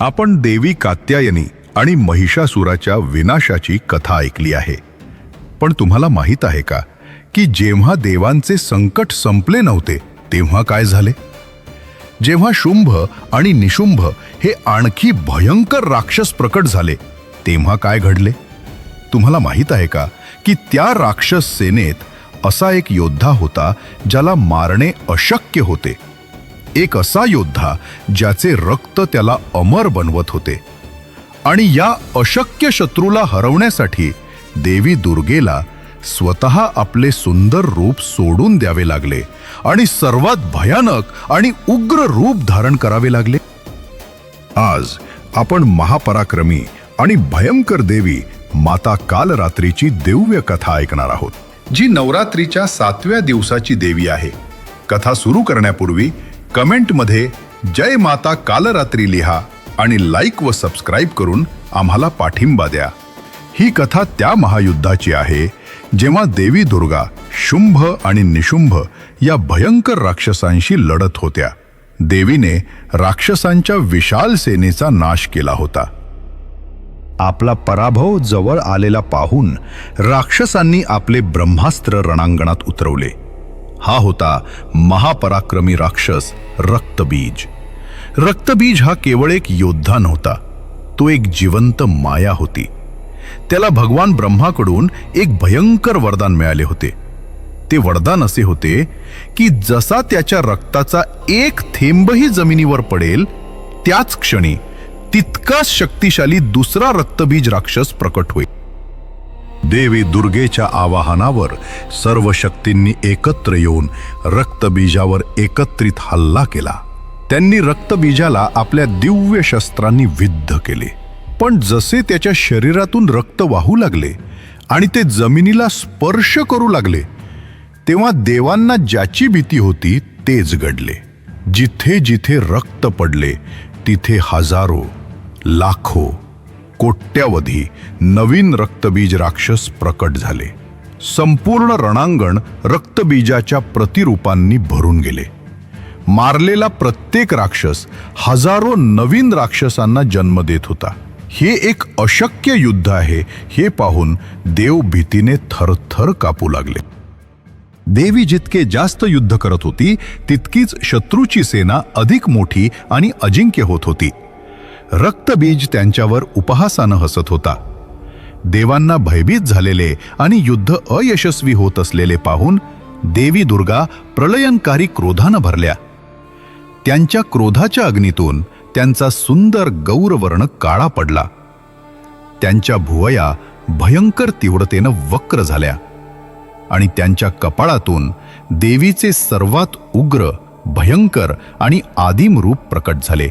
आपण देवी कात्यायनी आणि महिषासुराच्या विनाशाची कथा ऐकली आहे. पण तुम्हाला माहीत आहे का की जेव्हा देवांचे संकट संपले नव्हते तेव्हा काय झाले? जेव्हा शुंभ आणि निशुंभ हे आणखी भयंकर राक्षस प्रकट झाले तेव्हा काय घडले? तुम्हाला माहीत आहे का की त्या राक्षस सेनेत असा एक योद्धा होता ज्याला मारणे अशक्य होते. एक असा योद्धा ज्याचे रक्त त्याला अमर बनवत होते. आणि या अशक्य शत्रूला हरवण्यासाठी देवी दुर्गेला स्वतः आपले सुंदर रूप सोडून द्यावे लागले आणि सर्वात भयानक आणि उग्र रूप धारण करावे लागले. आज आपण महापराक्रमी आणि भयंकर देवी माता कालरात्रीची दिव्य कथा ऐकणार आहोत जी नवरात्रीच्या सातव्या दिवसाची देवी आहे. कथा सुरू करण्यापूर्वी कमेंटमध्ये जय माता कालरात्री लिहा आणि लाईक व सबस्क्राईब करून आम्हाला पाठिंबा द्या. ही कथा त्या महायुद्धाची आहे जेव्हा देवी दुर्गा शुंभ आणि निशुंभ या भयंकर राक्षसांशी लढत होत्या. देवीने राक्षसांच्या विशाल सेनेचा नाश केला होता. आपला पराभव जवळ आलेला पाहून राक्षसांनी आपले ब्रह्मास्त्र रणांगणात उतरवले. हा होता महापराक्रमी राक्षस रक्तबीज. रक्तबीज हा केवळ एक योद्धा नव्हता तो एक जिवंत माया होती. त्याला भगवान ब्रह्माकडून एक भयंकर वरदान मिळाले होते. ते वरदान असे होते की जसा त्याच्या रक्ताचा एक थेंबही जमिनीवर पडेल त्याच क्षणी तितकाच शक्तिशाली दुसरा रक्तबीज राक्षस प्रकट होईल. देवी दुर्गेच्या आवाहनावर सर्व शक्तींनी एकत्र येऊन रक्तबीजावर एकत्रित हल्ला केला. त्यांनी रक्तबीजाला आपल्या दिव्य शस्त्रांनी विद्ध केले. पण जसे त्याच्या शरीरातून रक्त वाहू लागले आणि ते जमिनीला स्पर्श करू लागले तेव्हा देवांना ज्याची भीती होती तेच घडले. जिथे जिथे रक्त पडले तिथे हजारो लाखो कोट्यावधी नवीन रक्तबीज राक्षस प्रकट झाले. संपूर्ण रणांगण रक्तबीजाच्या प्रतिरूपांनी भरून गेले. मारलेला प्रत्येक राक्षस हजारो नवीन राक्षसांना जन्म देत होता. हे एक अशक्य युद्ध आहे हे पाहून देव भीतीने थरथर कापू लागले. देवी जितके जास्त युद्ध करत होती तितकीच शत्रूची सेना अधिक मोठी आणि अजिंक्य होत होती. रक्तबीज त्यांच्यावर उपहासानं हसत होता. देवांना भयभीत झालेले आणि युद्ध अयशस्वी होत असलेले पाहून देवी दुर्गा प्रलयंकारी क्रोधानं भरल्या. त्यांच्या क्रोधाच्या अग्नीतून त्यांचा सुंदर गौरवर्ण काळा पडला. त्यांच्या भुवया भयंकर तीव्रतेनं वक्र झाल्या आणि त्यांच्या कपाळातून देवीचे सर्वात उग्र भयंकर आणि आदिम रूप प्रकट झाले.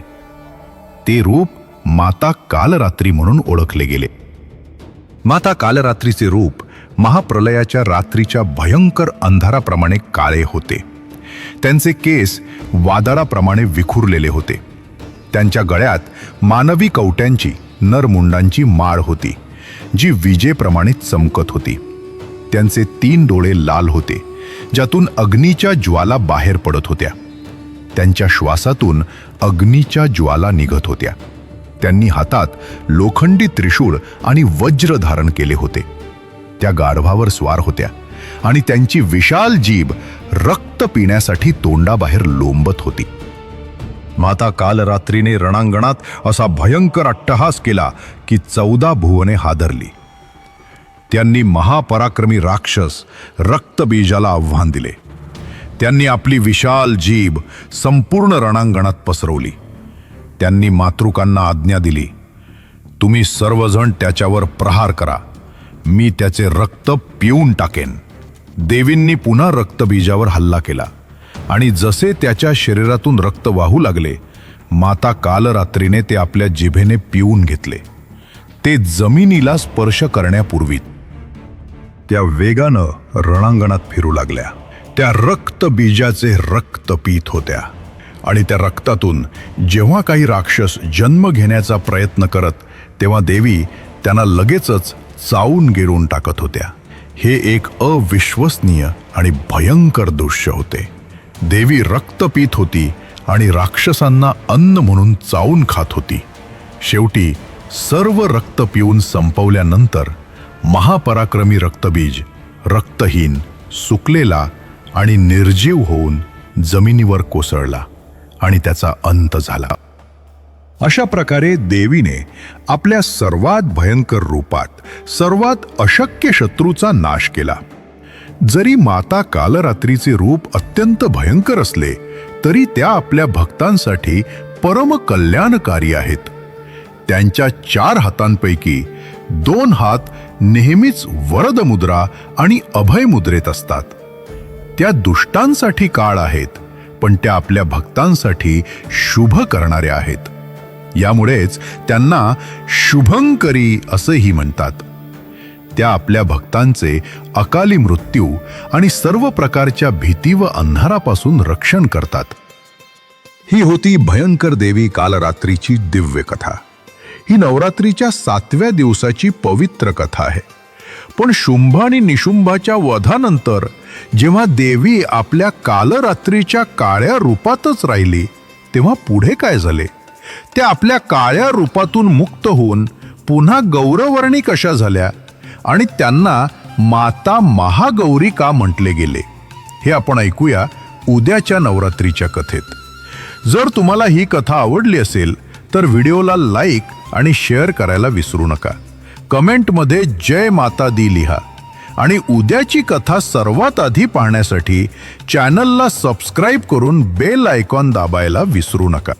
ते रूप माता कालरात्री म्हणून ओळखले गेले. माता कालरात्रीचे रूप महाप्रलयाच्या रात्रीच्या भयंकर अंधाराप्रमाणे काळे होते. त्यांचे केस वादळाप्रमाणे विखुरलेले होते. त्यांच्या गळ्यात मानवी कवट्यांची नरमुंडांची माळ होती जी विजेप्रमाणे चमकत होती. त्यांचे तीन डोळे लाल होते ज्यातून अग्नीच्या ज्वाला बाहेर पडत होत्या. त्यांच्या श्वासातून अग्नीच्या ज्वाला निघत होत्या. त्यांनी हातात लोखंडी त्रिशूळ आणि वज्र धारण केले होते. त्या गाढवावर स्वार होत्या आणि त्यांची विशाल जीभ रक्त पिण्यासाठी तोंडाबाहेर लोंबत होती. माता काल रात्रीने रणांगणात असा भयंकर अट्टहास केला की चौदा भुवने हादरली. त्यांनी महापराक्रमी राक्षस रक्तबीजाला आव्हान दिले. त्यांनी आपली विशाल जीभ संपूर्ण रणांगणात पसरवली. त्यांनी मातृकांना आज्ञा दिली. तुम्ही सर्वजण त्याच्यावर प्रहार करा. मी त्याचे रक्त पिऊन टाकेन. देवींनी पुन्हा रक्तबीजावर हल्ला केला. आणि जसे त्याच्या शरीरातून रक्त वाहू लागले माता कालरात्रीने ते आपल्या जिभेने पिऊन घेतले. ते जमिनीला स्पर्श करण्यापूर्वी त्या वेगानं रणांगणात फिरू लागल्या. त्या रक्तबीजाचे रक्त पीत होत्या. आणि त्या रक्तातून जेव्हा काही राक्षस जन्म घेण्याचा प्रयत्न करत तेव्हा देवी त्यांना लगेचच चावून गिरून टाकत होत्या. हे एक अविश्वसनीय आणि भयंकर दृश्य होते. देवी रक्त पीत होती आणि राक्षसांना अन्न म्हणून चावून खात होती. शेवटी सर्व रक्त पिऊन संपवल्यानंतर महापराक्रमी रक्तबीज रक्तहीन सुकलेला आणि निर्जीव होऊन जमिनीवर कोसळला आणि त्याचा अंत झाला. अशा प्रकारे देवीने आपल्या सर्वात भयंकर रूपात सर्वात अशक्य शत्रूचा नाश केला. जरी माता कालरात्रीचे रूप अत्यंत भयंकर असले तरी त्या आपल्या भक्तांसाठी परम कल्याणकारी आहेत. त्यांच्या चार हातांपैकी दोन हात नेहमीच वरद मुद्रा आणि अभय मुद्रेत असतात. त्या दुष्टांसाठी काळ आहेत पण त्या आपल्या भक्तांसाठी शुभ करणाऱ्या आहेत. यामुळेच त्यांना शुभंकरी असंही म्हणतात. त्या आपल्या भक्तांचे अकाली मृत्यू आणि सर्व प्रकारच्या भीती व अंधारापासून रक्षण करतात. ही होती भयंकर देवी कालरात्रीची दिव्य कथा. ही नवरात्रीच्या सातव्या दिवसाची पवित्र कथा आहे. पण शुंभ आणि निशुंभाच्या वधानंतर जेव्हा देवी आपल्या कालरात्रीच्या काळ्या रूपातच राहिली तेव्हा पुढे काय झाले? त्या आपल्या काळ्या रूपातून मुक्त होऊन पुन्हा गौरवर्णी कशा झाल्या? आणि त्यांना माता महागौरी का म्हटले गेले. हे आपण ऐकूया उद्याच्या नवरात्रीच्या कथेत. जर तुम्हाला ही कथा आवडली असेल तर व्हिडिओला लाईक आणि शेअर करायला विसरू नका. कमेंटमध्ये जय माता दी लिहा. आणि उद्याची कथा सर्वात आधी पाहण्यासाठी चॅनलला सबस्क्राईब करून बेल आयकॉन दाबायला विसरू नका.